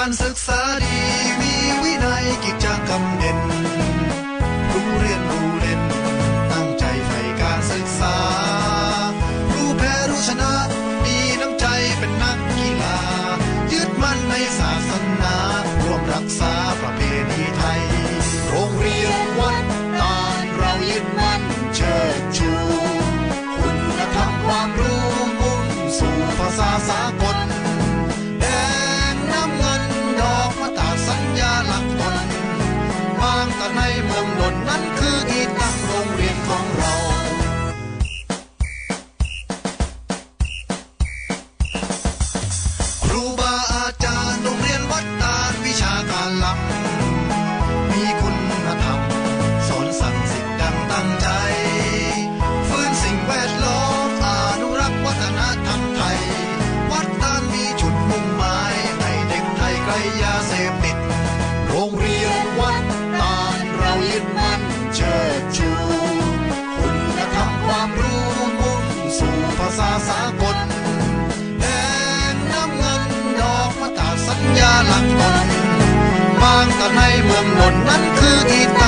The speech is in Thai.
การศึกษาดีมีวินัยกิจกรรมเด่นรู้เรียนรู้เล่นตั้งใจใฝ่การศึกษา รู้แพ้รู้ชนะมีน้ำใจเป็นนักกีฬา ยึดมั่นในศาสนาร่วมรักษาประเพณีไทย โรงเรียนวัดตาลเรายึดมั่นเชิดชู คุณธรรมความรู้มุ่งสู่ภาษาสากล เมืองนนนั้นคือที่ตั้งโรงเรียนของเราครูบาอาจารย์โรงเรียนวัดตาลวิชาการลำ ลังตนบางตะในเมืองนนท์นั้นคือที่ตั้